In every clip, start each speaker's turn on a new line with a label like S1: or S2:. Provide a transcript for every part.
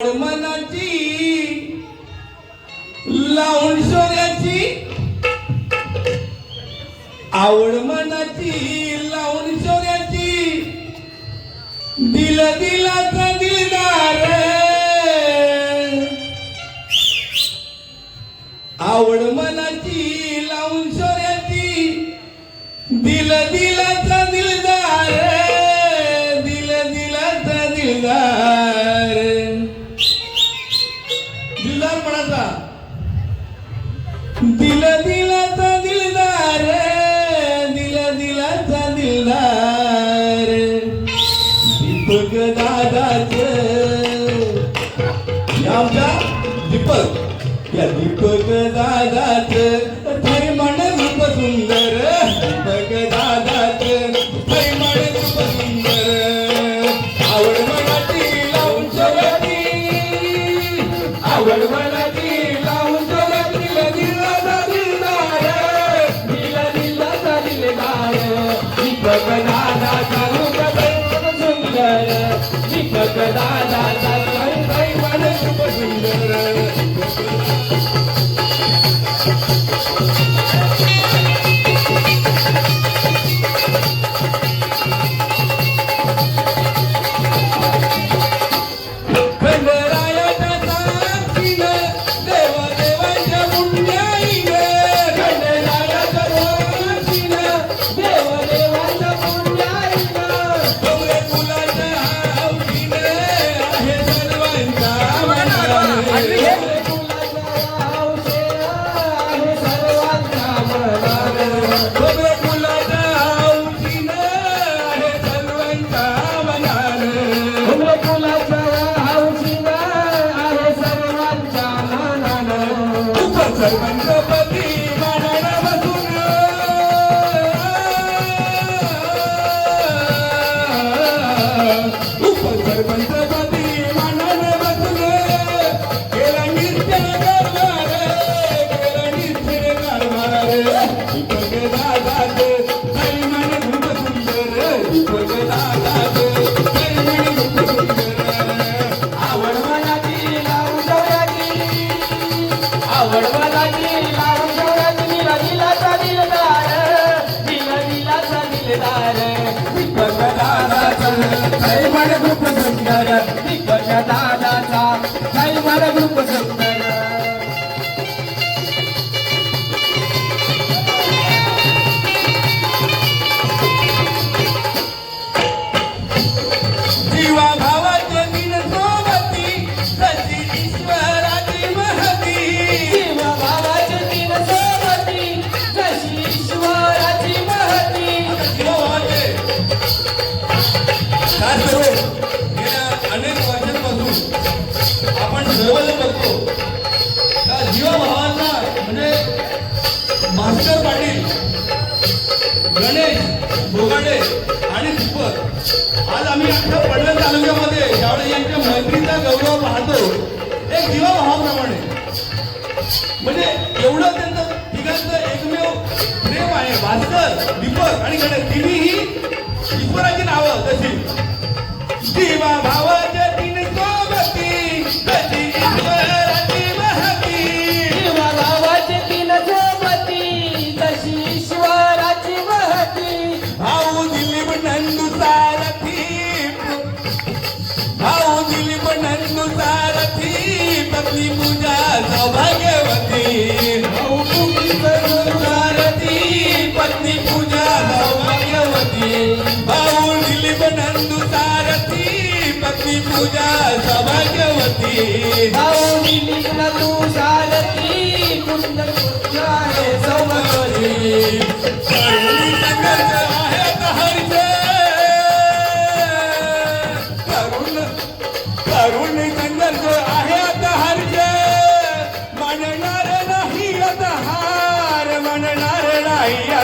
S1: मनाची लावून सोऱ्याची आवड मनाची लावून शोऱ्याची दिल दिलाचा दिलदार. आवड मनाची लावून सोऱ्याची दिल दिलाचा दिलदार. दिल दिलाचा दिलदार. दीपक दादाच या दीपक या दीपक दादाच. म्हण रूप सुंदर दीपक दादाच. म्हण रूप सुंदर. आवड मनाची लावून शोधाची आवड आपण बघतो. का जीवा भावांना म्हणजे मास्टर पाटील गणेश भोगाडे आणि दीपक. आज आम्ही अख्ख्या पडवळ तालुक्यामध्ये ज्यावेळी यांच्या मैत्रीचा गौरव पाहतो एक जीवा भावाप्रमाणे म्हणजे एवढं त्यांचं तिघांचं एकमेव प्रेम आहे. भास्कर दीपक आणि गणेश तिन्ही सारथी पत्नी पूजा सौभाग्यवती। नंदू सारथी पत्नी पूजा सौभाग्यवती। भाऊ दिलीप नंदू सारथी पत्नी पूजा सौभाग्यवती।
S2: भाऊ दिलीप तू सारथी कुंदन पुत्र आहे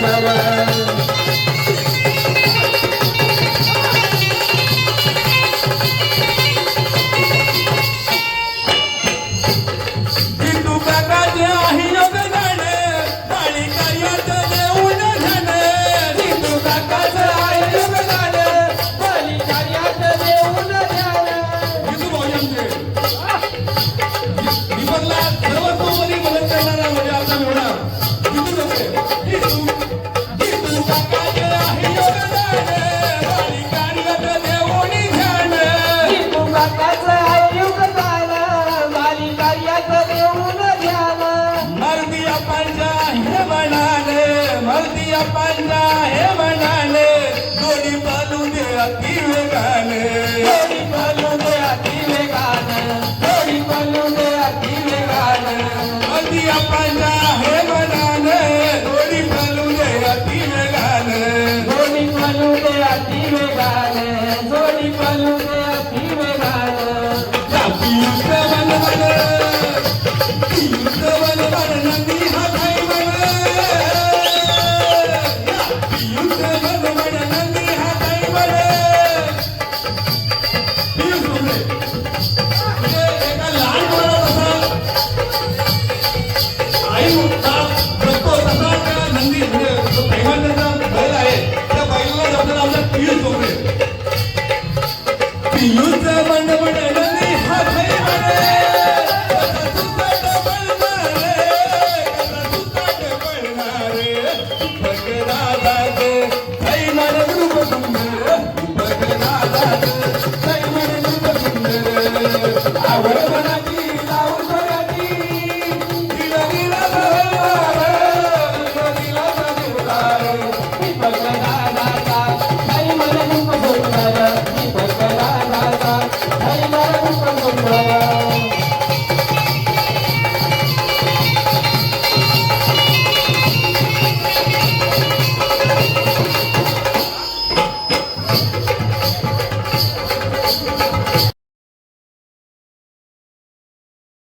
S1: Namah. त्यांना हे म्हणाले दोन्ही
S2: बालू दे अति वेगाने. दोन्ही बालू दे अति वेगाने.
S1: दोन्ही
S2: बालू दे अति वेगाने अति
S1: Thank you.